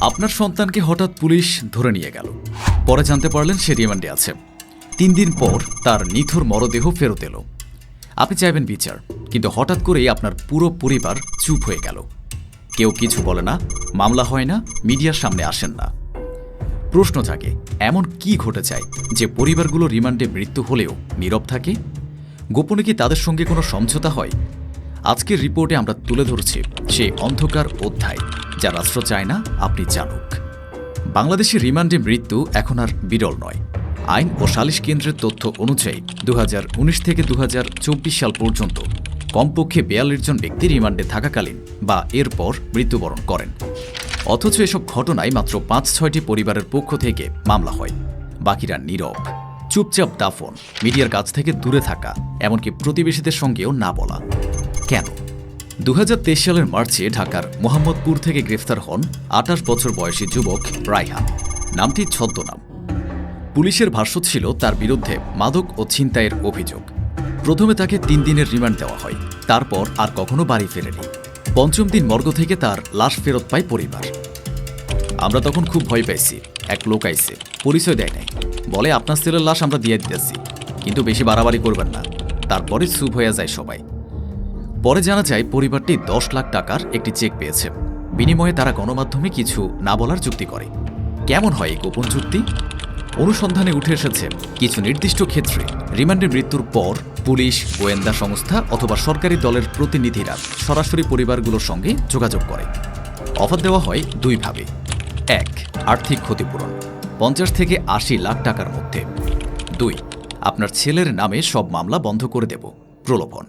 আপনার সন্তানকে হঠাৎ পুলিশ ধরে নিয়ে গেল। পরে জানতে পারলেন সে রিমান্ডে আছে। তিন দিন পর তার নিথর মরদেহ ফেরত এলো। আপনি চাইবেন বিচার, কিন্তু হঠাৎ করেই আপনার পুরো পরিবার চুপ হয়ে গেল। কেউ কিছু বলে না, মামলা হয় না মিডিয়ার সামনে আসেন না। প্রশ্ন থাকে এমন কি ঘটে যায় যে পরিবারগুলো রিমান্ডে মৃত্যু হলেও নীরব থাকে? গোপনে কি তাদের সঙ্গে কোনো সমঝোতা হয়? আজকের রিপোর্টে আমরা তুলে ধরছি সেই অন্ধকার অধ্যায়। যা রাষ্ট্র চায় না, আপনি জানুক। বাংলাদেশের রিমান্ডে মৃত্যু এখন আর বিরল নয়। আইন ও সালিশ কেন্দ্রের তথ্য অনুযায়ী দু হাজার উনিশ থেকে দু হাজার চব্বিশ সাল পর্যন্ত কমপক্ষে বিয়াল্লিশ জন ব্যক্তি রিমান্ডে থাকাকালীন বা এরপর মৃত্যুবরণ করেন। অথচ এসব ঘটনায় মাত্র পাঁচ ছয়টি পরিবারের পক্ষ থেকে মামলা হয়। বাকিরা নীরব, চুপচাপ দাফন, মিডিয়ার কাছ থেকে দূরে থাকা, এমনকি প্রতিবেশীদের সঙ্গেও না বলা। কেন? দু হাজার তেইশ সালের মার্চে ঢাকার মোহাম্মদপুর থেকে গ্রেফতার হন আঠাশ বছর বয়সী যুবক রায়হান। নামটি ছদ্মনাম। পুলিশের ভাষ্য ছিল তার বিরুদ্ধে মাদক ও ছিনতাইয়ের অভিযোগ। প্রথমে তাকে তিন দিনের রিমান্ড দেওয়া হয়, তারপর আর কখনো বাড়ি ফেরেনি। পঞ্চম দিন মর্গ থেকে তার লাশ ফেরত পায় পরিবার। আমরা তখন খুব ভয় পাইছি, এক লোক আইছে, পরিচয় দেয় নাই। বলে, আপনার ছেলের লাশ আমরা দিয়ে দিতেছি, কিন্তু বেশি বাড়াবাড়ি করবেন না। তারপরে চুপ হয়ে যায় সবাই। পরে জানা যায়, পরিবারটি দশ লাখ টাকার একটি চেক পেয়েছে। বিনিময়ে তারা গণমাধ্যমে কিছু না বলার চুক্তি করে। কেমন হয় এই গোপন চুক্তি অনুসন্ধানে উঠে এসেছে, কিছু নির্দিষ্ট ক্ষেত্রে রিমান্ডের মৃত্যুর পর পুলিশ, গোয়েন্দা সংস্থা অথবা সরকারি দলের প্রতিনিধিরা সরাসরি পরিবারগুলোর সঙ্গে যোগাযোগ করে। অফার দেওয়া হয় দুইভাবে এক, আর্থিক ক্ষতিপূরণ, পঞ্চাশ থেকে আশি লাখ টাকার মধ্যে। দুই, আপনার ছেলের নামে সব মামলা বন্ধ করে দেব। প্রলোভন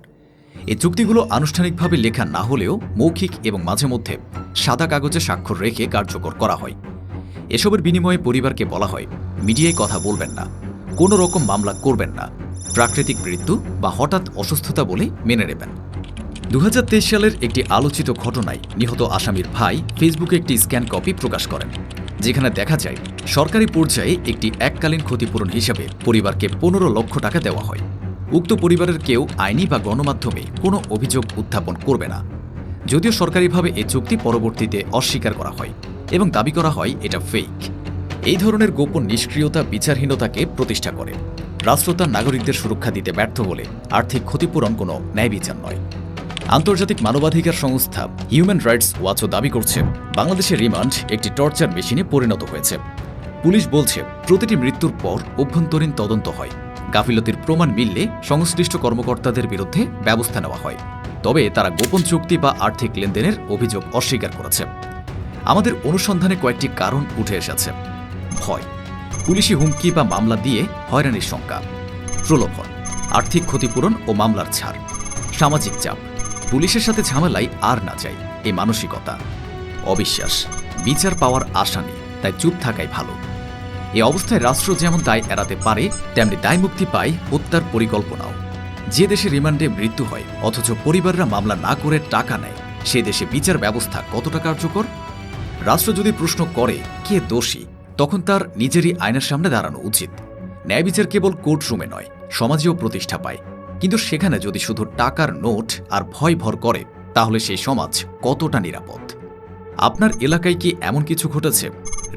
এই চুক্তিগুলো আনুষ্ঠানিকভাবে লেখা না হলেও মৌখিক এবং মাঝে মধ্যে সাদা কাগজে স্বাক্ষর রেখে কার্যকর করা হয়। এসবের বিনিময়ে পরিবারকে বলা হয়, মিডিয়ায় কথা বলবেন না। কোনো রকম মামলা করবেন না। প্রাকৃতিক মৃত্যু বা হঠাৎ অসুস্থতা বলে মেনে নেবেন। দু হাজার তেইশ সালের একটি আলোচিত ঘটনায় নিহত আসামির ভাই ফেসবুকে একটি স্ক্যান কপি প্রকাশ করেন, যেখানে দেখা যায়, সরকারি পর্যায়ে একটি এককালীন ক্ষতিপূরণ হিসেবে পরিবারকে পনেরো লক্ষ টাকা দেওয়া হয়। উক্ত পরিবারের কেউ আইনি বা গণমাধ্যমে কোনো অভিযোগ উত্থাপন করবে না। যদিও সরকারিভাবে এ চুক্তি পরবর্তীতে অস্বীকার করা হয় এবং দাবি করা হয় এটা ফেক এই ধরনের গোপন নিষ্ক্রিয়তা, বিচারহীনতাকে প্রতিষ্ঠা করে। রাষ্ট্র তার নাগরিকদের সুরক্ষা দিতে ব্যর্থ হলে আর্থিক ক্ষতিপূরণ কোনো ন্যায় বিচার নয়। আন্তর্জাতিক মানবাধিকার সংস্থা হিউম্যান রাইটস ওয়াচও দাবি করছে বাংলাদেশের রিমান্ড একটি টর্চার মেশিনে পরিণত হয়েছে। পুলিশ বলছে, প্রতিটি মৃত্যুর পর অভ্যন্তরীণ তদন্ত হয়। গাফিলতির প্রমাণ মিললে সংশ্লিষ্ট কর্মকর্তাদের বিরুদ্ধে ব্যবস্থা নেওয়া হয়। তবে তারা গোপন চুক্তি বা আর্থিক লেনদেনের অভিযোগ অস্বীকার করেছে। আমাদের অনুসন্ধানে কয়েকটি কারণ উঠে এসেছে। ভয়, পুলিশি হুমকি বা মামলা দিয়ে হয়রানির শঙ্কা প্রলোভন, আর্থিক ক্ষতিপূরণ ও মামলার ছাড়, সামাজিক চাপ, পুলিশের সাথে ঝামেলায় আর না চাই এই মানসিকতা, অবিশ্বাস, বিচার পাওয়ার আশা নেই, তাই চুপ থাকাই ভালো। এই অবস্থায় রাষ্ট্র যেমন দায় এড়াতে পারে, তেমনি দায় মুক্তি পায় হত্যার পরিকল্পনাও। যে দেশে রিমান্ডে মৃত্যু হয়, অথচ পরিবাররা মামলা না করে টাকা নেয়, সে দেশে বিচার ব্যবস্থা কতটা কার্যকর? রাষ্ট্র যদি প্রশ্ন করে, কে দোষী, তখন তার নিজেরই আইনের সামনে দাঁড়ানো উচিত। ন্যায় বিচার কেবল কোর্টরুমে নয়, সমাজেও প্রতিষ্ঠা পায়। কিন্তু সেখানে যদি শুধু টাকার নোট আর ভয় ভর করে, তাহলে সেই সমাজ কতটা নিরাপদ? আপনার এলাকায় কি এমন কিছু ঘটেছে?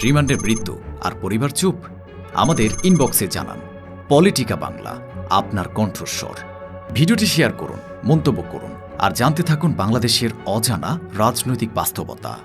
রিমান্ডের মৃত্যু আর পরিবার চুপ? আমাদের ইনবক্সে জানান। পলিটিকা বাংলা, আপনার কণ্ঠস্বর। ভিডিওটি শেয়ার করুন, মন্তব্য করুন, আর জানতে থাকুন বাংলাদেশের অজানা রাজনৈতিক বাস্তবতা।